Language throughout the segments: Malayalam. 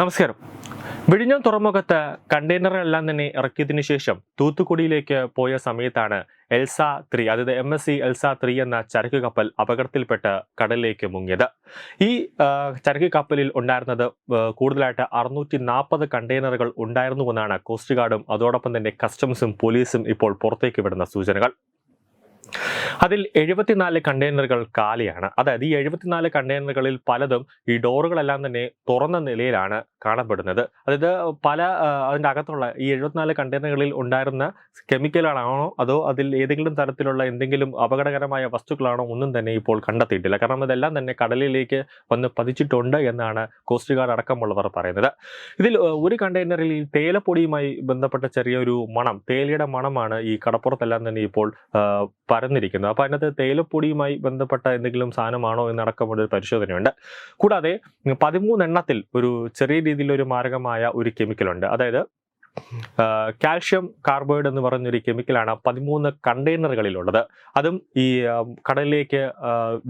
നമസ്കാരം. വിഴിഞ്ഞം തുറമുഖത്ത് കണ്ടെയ്നറെല്ലാം തന്നെ ഇറക്കിയതിനു ശേഷം തൂത്തുക്കുടിയിലേക്ക് പോയ സമയത്താണ് എൽസ ത്രീ അതായത് M S C Elsa three എന്ന ചരക്ക് കപ്പൽ അപകടത്തിൽപ്പെട്ട് കടലിലേക്ക് മുങ്ങിയത്. ഈ ചരക്ക് കപ്പലിൽ ഉണ്ടായിരുന്നത് കൂടുതലായിട്ട് അറുന്നൂറ്റി നാൽപ്പത് കണ്ടെയ്നറുകൾ ഉണ്ടായിരുന്നുവെന്നാണ് കോസ്റ്റ് ഗാർഡും അതോടൊപ്പം തന്നെ കസ്റ്റംസും പോലീസും ഇപ്പോൾ പുറത്തേക്ക് വിടുന്ന സൂചനകൾ. അതിൽ എഴുപത്തിനാല് കണ്ടെയ്നറുകൾ കാലിയാണ്. അതായത് ഈ എഴുപത്തിനാല് കണ്ടെയ്നറുകളിൽ പലതും ഈ ഡോറുകളെല്ലാം തന്നെ തുറന്ന നിലയിലാണ് കാണപ്പെടുന്നത്. അതായത് പല അതിന്റെ അകത്തുള്ള ഈ എഴുപത്തിനാല് കണ്ടെയ്നറുകളിൽ ഉണ്ടായിരുന്ന കെമിക്കലുകളാണോ അതോ അതിൽ ഏതെങ്കിലും തരത്തിലുള്ള എന്തെങ്കിലും അപകടകരമായ വസ്തുക്കളാണോ ഒന്നും തന്നെ ഇപ്പോൾ കണ്ടെത്തിയിട്ടില്ല. കാരണം ഇതെല്ലാം തന്നെ കടലിലേക്ക് വന്ന് പതിച്ചിട്ടുണ്ട് എന്നാണ് കോസ്റ്റ് ഗാർഡ് അടക്കമുള്ളവർ പറയുന്നത്. ഇതിൽ ഒരു കണ്ടെയ്നറിൽ ഈ ബന്ധപ്പെട്ട ചെറിയൊരു മണം തേയിലയുടെ മണമാണ് ഈ കടപ്പുറത്തെല്ലാം തന്നെ ഇപ്പോൾ പരന്നിരിക്കുന്നത് അപ്പോൾ അതിനകത്ത് തേയിലപ്പൊടിയുമായി ബന്ധപ്പെട്ട എന്തെങ്കിലും സാധനമാണോ എന്നടക്കമുള്ള ഒരു പരിശോധനയുണ്ട്. കൂടാതെ പതിമൂന്നെണ്ണത്തിൽ ഒരു ചെറിയ രീതിയിലൊരു മാരകമായ ഒരു കെമിക്കലുണ്ട്. അതായത് കാൽഷ്യം കാർബോയിഡ് എന്ന് പറഞ്ഞൊരു കെമിക്കലാണ് പതിമൂന്ന് കണ്ടെയ്നറുകളിലുള്ളത്. അതും ഈ കടലിലേക്ക്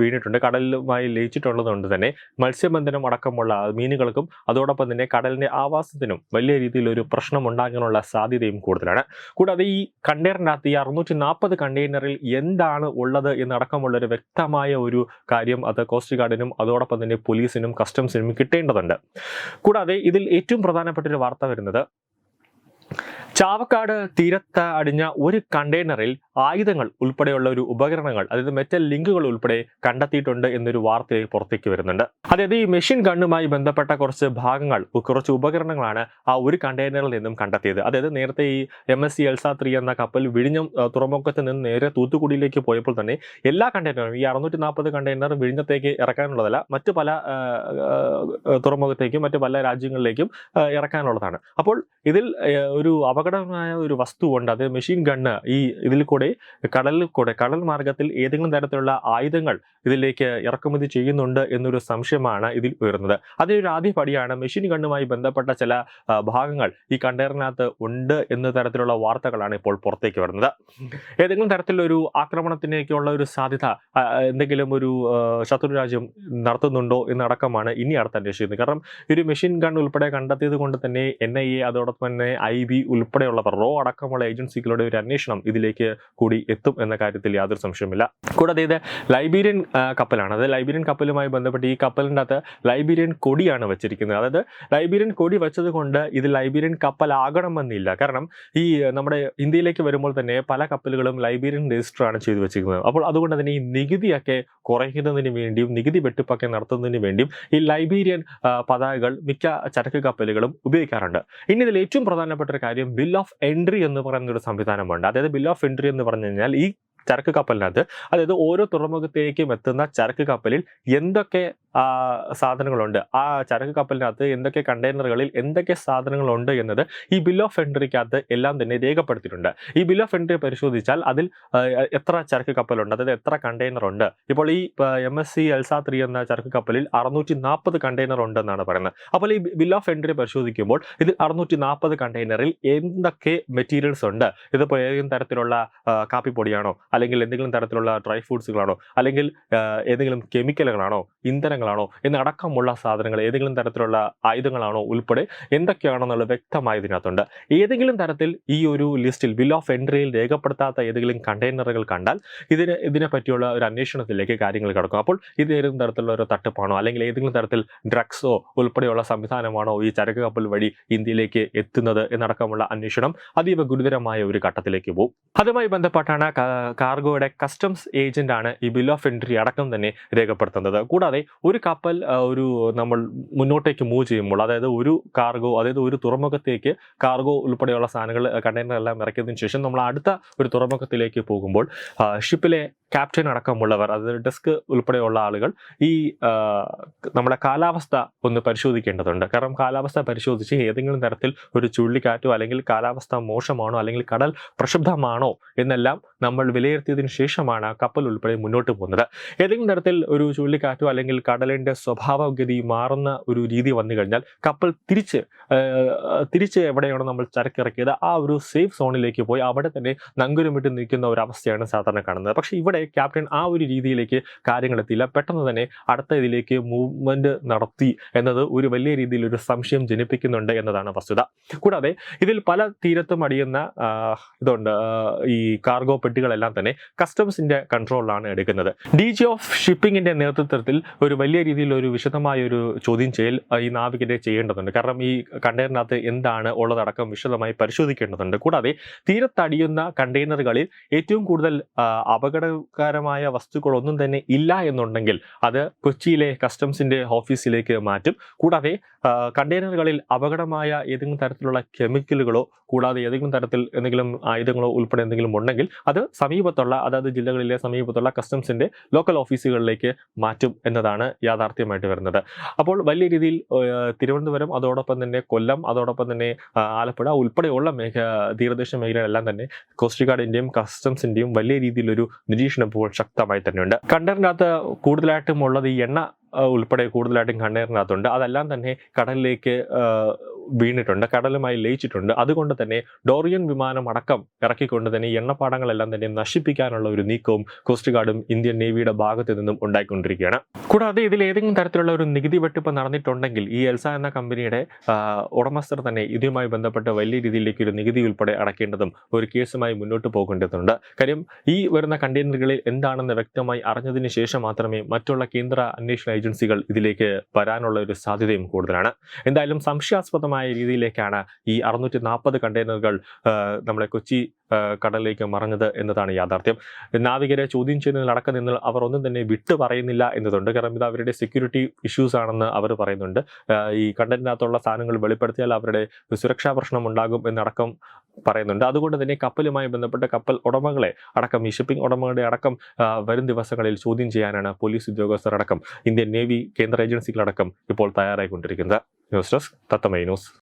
വീണിട്ടുണ്ട്. കടലുമായി ലയിച്ചിട്ടുള്ളതുകൊണ്ട് തന്നെ മത്സ്യബന്ധനം അടക്കമുള്ള മീനുകൾക്കും അതോടൊപ്പം തന്നെ കടലിന്റെ ആവാസത്തിനും വലിയ രീതിയിൽ ഒരു പ്രശ്നം ഉണ്ടാകാനുള്ള സാധ്യതയും കൂടുതലാണ്. കൂടാതെ ഈ കണ്ടെയ്നറിനകത്ത് ഈ അറുന്നൂറ്റി നാൽപ്പത് കണ്ടെയ്നറിൽ എന്താണ് ഉള്ളത് എന്നടക്കമുള്ള ഒരു വ്യക്തമായ ഒരു കാര്യം അത് കോസ്റ്റ് ഗാർഡിനും അതോടൊപ്പം തന്നെ പോലീസിനും കസ്റ്റംസിനും കിട്ടേണ്ടതുണ്ട്. കൂടാതെ ഇതിൽ ഏറ്റവും പ്രധാനപ്പെട്ട ഒരു വാർത്ത വരുന്നത് ചാവക്കാട് തീരത്ത് അടിഞ്ഞ ഒരു കണ്ടെയ്നറിൽ ആയുധങ്ങൾ ഉൾപ്പെടെയുള്ള ഒരു ഉപകരണങ്ങൾ അതായത് മെറ്റൽ ലിങ്കുകൾ ഉൾപ്പെടെ കണ്ടെത്തിയിട്ടുണ്ട് എന്നൊരു വാർത്ത പുറത്തേക്ക് വരുന്നുണ്ട്. അതായത് ഈ മെഷീൻ ഗണ്ണുമായി ബന്ധപ്പെട്ട കുറച്ച് ഭാഗങ്ങൾ കുറച്ച് ഉപകരണങ്ങളാണ് ആ ഒരു കണ്ടെയ്നറിൽ നിന്നും കണ്ടെത്തിയത്. അതായത് നേരത്തെ ഈ M S C Elsa three എന്ന കപ്പൽ വിഴിഞ്ഞം തുറമുഖത്ത് നിന്ന് നേരെ തൂത്തുക്കുടിയിലേക്ക് പോയപ്പോൾ തന്നെ എല്ലാ കണ്ടെയ്നറും ഈ അറുന്നൂറ്റി നാൽപ്പത് കണ്ടെയ്നർ വിഴിഞ്ഞത്തേക്ക് ഇറക്കാനുള്ളതല്ല മറ്റ് പല തുറമുഖത്തേക്കും മറ്റ് പല രാജ്യങ്ങളിലേക്കും ഇറക്കാനുള്ളതാണ്. അപ്പോൾ ഇതിൽ ഒരു അപകടമായ ഒരു വസ്തു ഉണ്ട്. അതായത് മെഷീൻ ഗണ്ണ് ഈ ഇതിൽ കൂടെ കടലിൽ കൂടെ കടൽ മാർഗത്തിൽ ഏതെങ്കിലും തരത്തിലുള്ള ആയുധങ്ങൾ ഇതിലേക്ക് ഇറക്കുമതി ചെയ്യുന്നുണ്ട് എന്നൊരു സംശയമാണ് ഇതിൽ ഉയർന്നത് അതിലൊരു ആദ്യ പടിയാണ് മെഷീൻ ഗണ്ണുമായി ബന്ധപ്പെട്ട ചില ഭാഗങ്ങൾ ഈ കണ്ടെയ്നറിനകത്ത് ഉണ്ട് എന്ന തരത്തിലുള്ള വാർത്തകളാണ് ഇപ്പോൾ പുറത്തേക്ക് വരുന്നത്. ഏതെങ്കിലും തരത്തിലൊരു ആക്രമണത്തിനേക്കുള്ള ഒരു സാധ്യത എന്തെങ്കിലും ഒരു ശത്രു രാജ്യം നടത്തുന്നുണ്ടോ എന്നടക്കമാണ് ഇനി അടുത്ത് അന്വേഷിക്കുന്നത്. കാരണം ഒരു മെഷീൻ ഗൺ ഉൾപ്പെടെ കണ്ടെത്തിയത് കൊണ്ട് തന്നെ എൻ ഐ എ അതോടൊപ്പം തന്നെ ഐ ബി ഉൾപ്പെടെയുള്ളവർ റോ അടക്കമുള്ള ഏജൻസികളുടെ ഒരു അന്വേഷണം ഇതിലേക്ക് കൂടി എത്തും എന്ന കാര്യത്തിൽ യാതൊരു സംശയമില്ല കൂടാതെ ഇത് ലൈബീരിയൻ കപ്പലാണ്. അതായത് ലൈബീരിയൻ കപ്പലുമായി ബന്ധപ്പെട്ട് ഈ കപ്പലിന്റെ അകത്ത് ലൈബീരിയൻ കൊടിയാണ് വെച്ചിരിക്കുന്നത്. അതായത് ലൈബീരിയൻ കൊടി വെച്ചത് കൊണ്ട് ഇത് ലൈബീരിയൻ കപ്പലാകണമെന്നില്ല. കാരണം ഈ നമ്മുടെ ഇന്ത്യയിലേക്ക് വരുമ്പോൾ തന്നെ പല കപ്പലുകളും ലൈബീരിയൻ രജിസ്റ്റർ ആണ് ചെയ്തു വെച്ചിരിക്കുന്നത്. അപ്പോൾ അതുകൊണ്ട് തന്നെ ഈ നികുതിയൊക്കെ കുറയ്ക്കുന്നതിന് വേണ്ടിയും നികുതി വെട്ടിപ്പൊക്കെ നടത്തുന്നതിന് വേണ്ടിയും ഈ ലൈബീരിയൻ പതാകകൾ മിക്ക ചരക്ക് കപ്പലുകളും ഉപയോഗിക്കാറുണ്ട്. ഇനി ഇതിൽ ഏറ്റവും പ്രധാനപ്പെട്ട ഒരു കാര്യം ബിൽ ഓഫ് എൻട്രി എന്ന് പറയുന്ന ഒരു സംവിധാനമുണ്ട്. അതായത് ബിൽ ഓഫ് എൻട്രി എന്ന് പറഞ്ഞു കഴിഞ്ഞാൽ ഈ ചരക്ക് കപ്പലിനകത്ത് അതായത് ഓരോ തുറമുഖത്തേക്കും എത്തുന്ന ചരക്ക് കപ്പലിൽ എന്തൊക്കെ സാധനങ്ങളുണ്ട്. ആ ചരക്ക് കപ്പലിനകത്ത് എന്തൊക്കെ കണ്ടെയ്നറുകളിൽ എന്തൊക്കെ സാധനങ്ങളുണ്ട് എന്നത് ഈ ബിൽ ഓഫ് എൻട്രിക്കകത്ത് എല്ലാം തന്നെ രേഖപ്പെടുത്തിയിട്ടുണ്ട്. ഈ ബിൽ ഓഫ് എൻട്രി പരിശോധിച്ചാൽ അതിൽ എത്ര ചരക്ക് കപ്പലുണ്ട് അതായത് എത്ര കണ്ടെയ്നർ ഉണ്ട് ഇപ്പോൾ ഈ M S C Elsa three എന്ന ചരക്ക് കപ്പലിൽ അറുന്നൂറ്റി നാൽപ്പത് കണ്ടെയ്നർ ഉണ്ടെന്നാണ് പറയുന്നത്. അപ്പോൾ ഈ ബിൽ ഓഫ് എൻട്രി പരിശോധിക്കുമ്പോൾ ഇതിൽ അറുന്നൂറ്റി നാൽപ്പത് കണ്ടെയ്നറിൽ എന്തൊക്കെ മെറ്റീരിയൽസ് ഉണ്ട്? ഇതിപ്പോൾ ഏതെങ്കിലും തരത്തിലുള്ള കാപ്പിപ്പൊടിയാണോ? അല്ലെങ്കിൽ എന്തെങ്കിലും തരത്തിലുള്ള ഡ്രൈ ഫ്രൂട്ട്സുകളാണോ? അല്ലെങ്കിൽ ഏതെങ്കിലും കെമിക്കലുകളാണോ? ഇന്ധനങ്ങളാണോ എന്നടക്കമുള്ള സാധനങ്ങൾ ഏതെങ്കിലും തരത്തിലുള്ള ആയുധങ്ങളാണോ ഉൾപ്പെടെ എന്തൊക്കെയാണെന്നുള്ള വ്യക്തമായി ഇതിനകത്തുണ്ട്. ഏതെങ്കിലും തരത്തിൽ ഈ ഒരു ലിസ്റ്റിൽ ബിൽ ഓഫ് എൻട്രിയിൽ രേഖപ്പെടുത്താത്ത ഏതെങ്കിലും കണ്ടെയ്നറുകൾ കണ്ടാൽ ഇതിന് ഇതിനെ പറ്റിയുള്ള ഒരു അന്വേഷണത്തിലേക്ക് കാര്യങ്ങൾ കിടക്കും. അപ്പോൾ ഇത് ഏതെങ്കിലും തരത്തിലുള്ള ഒരു തട്ടിപ്പാണോ? അല്ലെങ്കിൽ ഏതെങ്കിലും തരത്തിൽ ഡ്രഗ്സോ ഉൾപ്പെടെയുള്ള സംവിധാനമാണോ ഈ ചരക്ക് കപ്പൽ വഴി ഇന്ത്യയിലേക്ക് എത്തുന്നത് എന്നടക്കമുള്ള അന്വേഷണം അതീവ ഗുരുതരമായ ഒരു ഘട്ടത്തിലേക്ക് പോകും. അതുമായി ബന്ധപ്പെട്ടാണ് കാർഗോയുടെ കസ്റ്റംസ് ഏജന്റ് ആണ് ഈ ബിൽ ഓഫ് എൻട്രി അടക്കം തന്നെ രേഖപ്പെടുത്തുന്നത്. കൂടാതെ കപ്പൽ ആ, ഒരു നമ്മൾ മുന്നോട്ടേക്ക് മൂവ് ചെയ്യുമ്പോൾ അതായത് ഒരു കാർഗോ അതായത് ഒരു തുറമുഖത്തേക്ക് കാർഗോ ഉൾപ്പെടെയുള്ള സാധനങ്ങൾ കണ്ടെയ്നർ എല്ലാം ഇറക്കിയതിനു ശേഷം നമ്മൾ അടുത്ത ഒരു തുറമുഖത്തിലേക്ക് പോകുമ്പോൾ ഷിപ്പിലെ ക്യാപ്റ്റൻ അടക്കമുള്ളവർ അതായത് ഡെസ്ക് ഉൾപ്പെടെയുള്ള ആളുകൾ ഈ നമ്മുടെ കാലാവസ്ഥ ഒന്ന് പരിശോധിക്കേണ്ടതുണ്ട്. കാരണം കാലാവസ്ഥ പരിശോധിച്ച് ഏതെങ്കിലും തരത്തിൽ ഒരു ചുഴലിക്കാറ്റോ അല്ലെങ്കിൽ കാലാവസ്ഥ മോശമാണോ അല്ലെങ്കിൽ കടൽ പ്രക്ഷുബ്ധമാണോ എന്നെല്ലാം നമ്മൾ വിലയിരുത്തിയതിനു ശേഷമാണ് കപ്പൽ ഉൾപ്പെടെ മുന്നോട്ട് പോകുന്നത്. ഏതെങ്കിലും തരത്തിൽ ഒരു ചുഴലിക്കാറ്റോ അല്ലെങ്കിൽ കടലിന്റെ സ്വഭാവഗതി മാറുന്ന ഒരു രീതി വന്നു കഴിഞ്ഞാൽ കപ്പൽ തിരിച്ച് തിരിച്ച് എവിടെയാണോ നമ്മൾ ചരക്കിറക്കിയത് ആ ഒരു സേഫ് സോണിലേക്ക് പോയി അവിടെ തന്നെ നങ്കുരമിട്ട് നിൽക്കുന്ന ഒരു അവസ്ഥയാണ് സാധാരണ കാണുന്നത്. പക്ഷേ ഇവിടെ ക്യാപ്റ്റൻ ആ ഒരു രീതിയിലേക്ക് കാര്യങ്ങൾ എത്തിയില്ല. പെട്ടെന്ന് തന്നെ അടുത്ത ഇതിലേക്ക് മൂവ്മെന്റ് നടത്തി എന്നത് ഒരു വലിയ രീതിയിൽ ഒരു സംശയം ജനിപ്പിക്കുന്നുണ്ട് എന്നതാണ് വസ്തുത. കൂടാതെ ഇതിൽ പല തീരത്തും അടിയുന്ന ഇതുണ്ട് ഈ കാർഗോ പെട്ടികളെല്ലാം തന്നെ കസ്റ്റംസിന്റെ കൺട്രോളിലാണ് എടുക്കുന്നത്. ഡി ജി ഓഫ് ഷിപ്പിംഗിന്റെ നേതൃത്വത്തിൽ ഒരു വലിയ രീതിയിൽ ഒരു വിശദമായ ഒരു ചോദ്യം ചെയ്യൽ ഈ നാവികരെ ചെയ്യേണ്ടതുണ്ട്. കാരണം ഈ കണ്ടെയ്നറിനകത്ത് എന്താണ് ഉള്ളതടക്കം വിശദമായി പരിശോധിക്കേണ്ടതുണ്ട്. കൂടാതെ തീരത്തടിയുന്ന കണ്ടെയ്നറുകളിൽ ഏറ്റവും കൂടുതൽ ആ, അപകടകരമായ വസ്തുക്കളൊന്നും തന്നെ ഇല്ല എന്നുണ്ടെങ്കിൽ അത് കൊച്ചിയിലെ കസ്റ്റംസിന്റെ ഓഫീസിലേക്ക് മാറ്റും. കൂടാതെ കണ്ടെയ്നറുകളിൽ അപകടമായ ഏതെങ്കിലും തരത്തിലുള്ള കെമിക്കലുകളോ കൂടാതെ ഏതെങ്കിലും തരത്തിൽ എന്തെങ്കിലും ആയുധങ്ങളോ ഉൾപ്പെടെ എന്തെങ്കിലും ഉണ്ടെങ്കിൽ അത് സമീപത്തുള്ള അതായത് ജില്ലകളിലെ സമീപത്തുള്ള കസ്റ്റംസിന്റെ ലോക്കൽ ഓഫീസുകളിലേക്ക് മാറ്റും എന്നതാണ് യാഥാർത്ഥ്യമായിട്ട് വരുന്നത്. അപ്പോൾ വലിയ രീതിയിൽ തിരുവനന്തപുരം അതോടൊപ്പം തന്നെ കൊല്ലം അതോടൊപ്പം തന്നെ ആലപ്പുഴ ഉൾപ്പെടെയുള്ള മേഖ തീരദേശ മേഖലകളെല്ലാം തന്നെ കോസ്റ്റ് ഗാർഡിന്റെയും കസ്റ്റംസിന്റെയും വലിയ രീതിയിലൊരു നിരീക്ഷണം ഇപ്പോൾ ശക്തമായി തന്നെയുണ്ട്. കണ്ടറിനകത്ത് കൂടുതലായിട്ടും ഉള്ളത് ഈ എണ്ണ ഉൾപ്പെടെ കൂടുതലായിട്ടും കണ്ണീറിനകത്തുണ്ട് അതെല്ലാം തന്നെ കടലിലേക്ക് വീണിട്ടുണ്ട്. കടലുമായി ലയിച്ചിട്ടുണ്ട്. അതുകൊണ്ട് തന്നെ ഡോറിയൻ വിമാനം അടക്കം ഇറക്കിക്കൊണ്ട് തന്നെ എണ്ണപ്പാടങ്ങളെല്ലാം തന്നെ നശിപ്പിക്കാനുള്ള ഒരു നീക്കവും കോസ്റ്റ് ഗാർഡും ഇന്ത്യൻ നേവിയുടെ ഭാഗത്ത് നിന്നും ഉണ്ടായിക്കൊണ്ടിരിക്കുകയാണ്. കൂടാതെ ഇതിൽ ഏതെങ്കിലും തരത്തിലുള്ള ഒരു നികുതി വെട്ടിപ്പ് നടന്നിട്ടുണ്ടെങ്കിൽ ഈ എൽസ എന്ന കമ്പനിയുടെ ഉടമസ്ഥർ തന്നെ ഇതുമായി ബന്ധപ്പെട്ട് വലിയ രീതിയിലേക്ക് ഒരു നികുതി ഉൾപ്പെടെ അടക്കേണ്ടതും ഒരു കേസുമായി മുന്നോട്ട് പോകേണ്ടതുണ്ട്. കാര്യം ഈ വരുന്ന കണ്ടെയ്നറുകളിൽ എന്താണെന്ന് വ്യക്തമായി അറിഞ്ഞതിന് ശേഷം മാത്രമേ മറ്റുള്ള കേന്ദ്ര അന്വേഷണ ഏജൻസികൾ ഇതിലേക്ക് വരാനുള്ള ഒരു സാധ്യതയും കൂടുതലാണ്. എന്തായാലും സംശയാസ്പദമായ രീതിയിലേക്കാണ് ഈ അറുന്നൂറ്റി നാൽപ്പത് കണ്ടെയ്നറുകൾ നമ്മുടെ കൊച്ചി കടലിലേക്ക് മറഞ്ഞത് എന്നതാണ് യാഥാർത്ഥ്യം. നാവികരെ ചോദ്യം ചെയ്യുന്നതിലടക്കം നിന്ന് അവർ ഒന്നും തന്നെ വിട്ടു പറയുന്നില്ല എന്നതുണ്ട്. കാരണം ഇത് അവരുടെ സെക്യൂരിറ്റി ഇഷ്യൂസ് ആണെന്ന് അവർ പറയുന്നുണ്ട്. ഈ കണ്ടന്റിനകത്തുള്ള സാധനങ്ങൾ വെളിപ്പെടുത്തിയാൽ അവരുടെ സുരക്ഷാ പ്രശ്നം ഉണ്ടാകും എന്നടക്കം പറയുന്നുണ്ട്. അതുകൊണ്ട് തന്നെ കപ്പലുമായി ബന്ധപ്പെട്ട കപ്പൽ ഉടമകളെ അടക്കം ഈ ഷിപ്പിംഗ് ഉടമകളുടെ അടക്കം വരും ദിവസങ്ങളിൽ ചോദ്യം ചെയ്യാനാണ് പോലീസ് ഉദ്യോഗസ്ഥർ അടക്കം ഇന്ത്യൻ നേവി കേന്ദ്ര ഏജൻസികളടക്കം ഇപ്പോൾ തയ്യാറായിക്കൊണ്ടിരിക്കുന്നത്. ന്യൂസ് ഡെസ്ക് തത്തമൈ ന്യൂസ്.